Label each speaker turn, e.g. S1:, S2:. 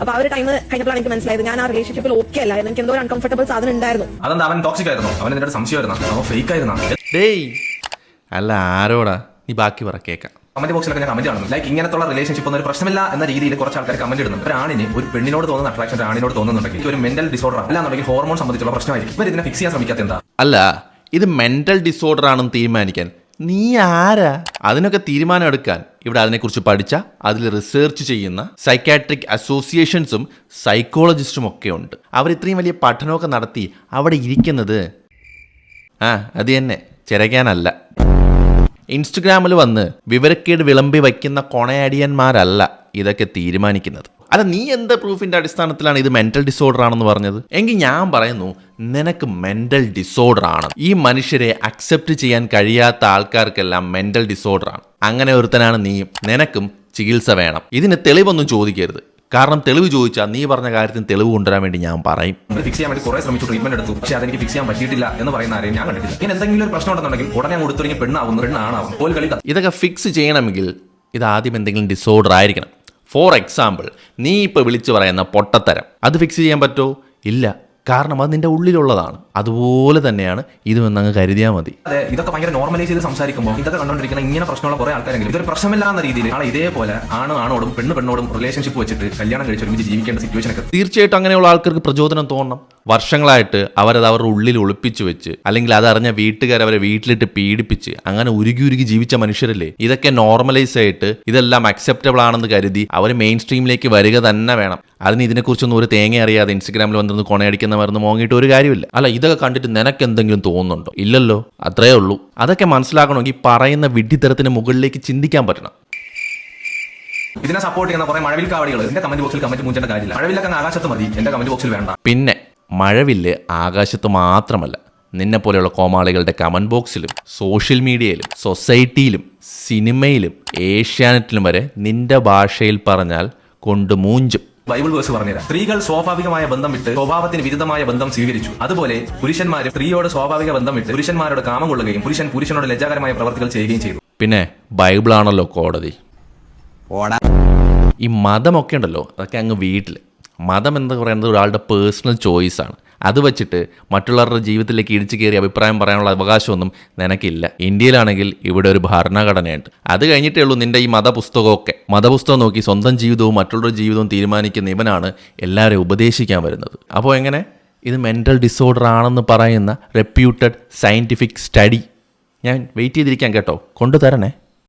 S1: അപ്പൊ ആ ഒരു ടൈം കഴിഞ്ഞപ്പോഴാണ് എനിക്ക് മനസ്സിലായത് ഞാൻ ആ റിലേഷൻഷിപ്പിൽ ഓക്കെ അല്ലായിരുന്നു എനിക്ക് എന്തോ ഒരു അൺകംഫർട്ടബിൾ സാധനം ഉണ്ടായിരുന്നു.
S2: അതെന്താ? അവൻ ടോക്സിക് ആയിരുന്നു. അവൻ എന്നോട് സംശയമായിരുന്നു. അവൻ ഫേക്ക് ആയിരുന്നു.
S3: ഡേയ്. അല്ല ആരോടാ? നീ ബാക്കി പറ കേൾക്കാം
S2: കമന്റ് ബോക്സിലൊക്കെ ഞാൻ കമന്റ് കാണുന്നു ലൈക്ക് ഇങ്ങനത്തുള്ള റിലേഷൻഷിപ്പ് ഒന്നും ഒരു പ്രശ്നമില്ല എന്ന രീതിയിൽ കുറച്ച് ആൾക്കാർ കമന്റ് ഇടുന്നു ഒരു ആണിന് ഒരു പെണ്ണിനോട് തോന്നുന്ന അട്രാക്ഷൻ ഒരു ആണിനോട് തോന്നുന്നുണ്ടെങ്കിൽ ഒരു മെന്റൽ ഡിസോർഡർ അല്ലാന്നുണ്ടെങ്കിൽ ഹോർമോൺ സംബന്ധിച്ചുള്ള പ്രശ്നമായിരിക്കും. ഇവർ ഇതിനെ ഫിക്സ് ചെയ്യാൻ ശ്രമിക്കാത്ത എന്താ?
S3: അല്ല ഇത് മെന്റൽ ഡിസോർഡർ ആണെന്ന് തീരുമാനിക്കാൻ നീ ആരാ? അതിനൊക്കെ തീരുമാനം എടുക്കാൻ ഇവിടെ അതിനെക്കുറിച്ച് പഠിച്ച അതിൽ റിസർച്ച് ചെയ്യുന്ന സൈക്കാട്രിക് അസോസിയേഷൻസും സൈക്കോളജിസ്റ്റും ഒക്കെ ഉണ്ട്. അവർ ഇത്രയും വലിയ പഠനമൊക്കെ നടത്തി അവിടെ ഇരിക്കുന്നത്. ആ അത് തന്നെ. ചിരകാനല്ല. ഇൻസ്റ്റഗ്രാമിൽ വന്ന് വിവരക്കേട് വിളമ്പി വയ്ക്കുന്ന കൊണയടിയന്മാരല്ല ഇതൊക്കെ തീരുമാനിക്കുന്നത്. അല്ല നീ എന്താ പ്രൂഫിന്റെ അടിസ്ഥാനത്തിലാണ് ഇത് മെന്റൽ ഡിസോർഡർ ആണെന്ന് പറഞ്ഞത്? എങ്കിൽ ഞാൻ പറയുന്നു നിനക്ക് മെന്റൽ ഡിസോർഡർ ആണ്. ഈ മനുഷ്യരെ അക്സെപ്റ്റ് ചെയ്യാൻ കഴിയാത്ത ആൾക്കാർക്കെല്ലാം മെന്റൽ ഡിസോർഡർ ആണ്. അങ്ങനെ ഒരുത്തനാണ് നീയും. നിനക്കും ചികിത്സ വേണം. ഇതിന് തെളിവൊന്നും ചോദിക്കരുത്. കാരണം തെളിവ് ചോദിച്ചാൽ നീ പറഞ്ഞ കാര്യത്തിന് തെളിവ് കൊണ്ടുവരാൻ വേണ്ടി ഞാൻ പറയും.
S2: ഫിക്സ് ചെയ്യാൻ വേണ്ടി കുറെ ശ്രമിച്ചു ട്രീറ്റ്മെന്റ് എടുത്തു. പക്ഷേ അതെനിക്ക് ഫിക്സ് ചെയ്യാൻ പറ്റിയിട്ടില്ല എന്ന് പറയുന്ന ആരെയും ഞാൻ കണ്ടിട്ടില്ല. ഇങ്ങനെ എന്തെങ്കിലും ഒരു പ്രശ്നം ഉണ്ടെന്നുണ്ടെങ്കിൽ ഉടനെ അങ്ങ് കൊടുത്തൊരുങ്ങി പെണ്ണാവുന്നു പെണ്ണാണാവും. പോൽ കളി
S3: ഇതൊക്കെ ഫിക്സ് ചെയ്യണമെങ്കിൽ ഇത് ആദ്യം എന്തെങ്കിലും ഡിസോർഡർ ആയിരിക്കണം. ഫോർ എക്സാമ്പിൾ നീ ഇപ്പോൾ വിളിച്ചു പറയുന്ന പൊട്ടത്തരം. അത് ഫിക്സ് ചെയ്യാൻ പറ്റുമോ ഇല്ല. കാരണം അത് നിന്റെ ഉള്ളിലുള്ളതാണ്. അതുപോലെ തന്നെയാണ് ഇതുമെന്ന് അങ്ങ് കരുതിയാൽ മതി.
S2: അതെ ഇതൊക്കെ ഭയങ്കര നോർമലൈസ് ചെയ്ത് സംസാരിക്കുമ്പോൾ ഇതൊക്കെ കണ്ടോണ്ടിരിക്കുന്ന ഇങ്ങനെ പ്രശ്നമുള്ള കുറെ ആൾക്കാരെങ്കിലും ഇതൊരു പ്രശ്നമില്ലാന്ന രീതിയിൽ ആളെ ഇതേപോലെ ആണ് ആണോടും പെണ്ണ് പെണ്ണോടും റിലേഷൻഷിപ്പ് വെച്ചിട്ട് കല്യാണം കഴിച്ച് ഒരുമിച്ച് ജീവിക്കേണ്ട സിറ്റുവേഷൻ ഒക്കെ
S3: തീർച്ചയായിട്ടും അങ്ങനെയുള്ള ആൾക്കാർക്ക് പ്രചോദനം തോന്നണം. വർഷങ്ങളായിട്ട് അവരത് അവരുടെ ഉള്ളിൽ ഒളിപ്പിച്ചു വെച്ച് അല്ലെങ്കിൽ അതറിഞ്ഞ വീട്ടുകാർ അവരെ വീട്ടിലിട്ട് പീഡിപ്പിച്ച് അങ്ങനെ ഉരുകി ഉരുകി ജീവിച്ച മനുഷ്യരല്ലേ? ഇതൊക്കെ നോർമലൈസ് ആയിട്ട് ഇതെല്ലാം അക്സെപ്റ്റബിൾ ആണെന്ന് കരുതി അവർ മെയിൻ സ്ട്രീമിലേക്ക് വരിക തന്നെ വേണം. അതിന് ഇതിനെക്കുറിച്ചൊന്നും ഒരു തേങ്ങ അറിയാതെ ഇൻസ്റ്റഗ്രാമിൽ വന്നിരുന്ന് കൊണയടിക്കുന്നവരെന്ന് മോങ്ങിയിട്ട് ഒരു കാര്യമില്ല. അല്ല ഇതൊക്കെ കണ്ടിട്ട് നിനക്ക് എന്തെങ്കിലും തോന്നുന്നുണ്ടോ? ഇല്ലല്ലോ അത്രേ ഉള്ളൂ. അതൊക്കെ മനസ്സിലാക്കണമെങ്കിൽ പറയുന്ന വിഡ്ഢിത്തരത്തിന് മുകളിലേക്ക് ചിന്തിക്കാൻ പറ്റണം.
S2: ഇതിനെ സപ്പോർട്ട് ചെയ്യുന്ന കുറെ മഴവിൽ കാവടികൾ. എന്റെ കമന്റ് ബോക്സിൽ കമന്റ് മൂഞ്ചേണ്ട കാര്യമില്ല. മഴവിലൊക്കെ ആകാശത്ത് മതി. എന്റെ കമന്റ് ബോക്സിൽ വേണ്ട.
S3: പിന്നെ മഴവില്ല് ആകാശത്ത് മാത്രമല്ല. നിന്നെ പോലെയുള്ള കോമാളികളുടെ കമന്റ് ബോക്സിലും സോഷ്യൽ മീഡിയയിലും സൊസൈറ്റിയിലും സിനിമയിലും ഏഷ്യാനെറ്റിലും വരെ നിന്റെ ഭാഷയിൽ പറഞ്ഞാൽ കൊണ്ട് മൂഞ്ചും.
S2: ബൈബിൾ വേഴ്സ് പറഞ്ഞുതരാം. സ്ത്രീകൾ സ്വാഭാവികമായ ബന്ധം വിട്ട് സ്വഭാവത്തിന് വിരുദ്ധമായ ബന്ധം സ്വീകരിച്ചു. അതുപോലെ പുരുഷന്മാരും സ്ത്രീയോട് സ്വാഭാവിക ബന്ധം വിട്ട് പുരുഷന്മാരോട് കാമം കൊള്ളുകയും പുരുഷൻ പുരുഷനോട് ലജ്ജാകരമായ പ്രവർത്തികൾ ചെയ്യുകയും ചെയ്തു.
S3: പിന്നെ ബൈബിളാണല്ലോ കോടതി. ഈ മതമൊക്കെ ഉണ്ടല്ലോ അതൊക്കെ അങ്ങ് വീട്ടിൽ മതം എന്ന് പറയുന്നത് ഒരാളുടെ പേഴ്സണൽ ചോയ്സാണ്. അത് വെച്ചിട്ട് മറ്റുള്ളവരുടെ ജീവിതത്തിലേക്ക് ഇടിച്ചു കയറി അഭിപ്രായം പറയാനുള്ള അവകാശമൊന്നും നിനക്കില്ല. ഇന്ത്യയിലാണെങ്കിൽ ഇവിടെ ഒരു ഭരണഘടനയുണ്ട്. അത് കഴിഞ്ഞിട്ടേ ഉള്ളൂ നിന്റെ ഈ മതപുസ്തകമൊക്കെ. മതപുസ്തകം നോക്കി സ്വന്തം ജീവിതവും മറ്റുള്ളവരുടെ ജീവിതവും തീരുമാനിക്കുന്ന ഇവനാണ് എല്ലാവരെയും ഉപദേശിക്കാൻ വരുന്നത്. അപ്പോൾ എങ്ങനെ? ഇത് മെന്റൽ ഡിസോർഡർ ആണെന്ന് പറയുന്ന റെപ്യൂട്ടഡ് സയന്റിഫിക് സ്റ്റഡി ഞാൻ വെയിറ്റ് ചെയ്തിരിക്കാം കേട്ടോ. കൊണ്ടുതരണേ.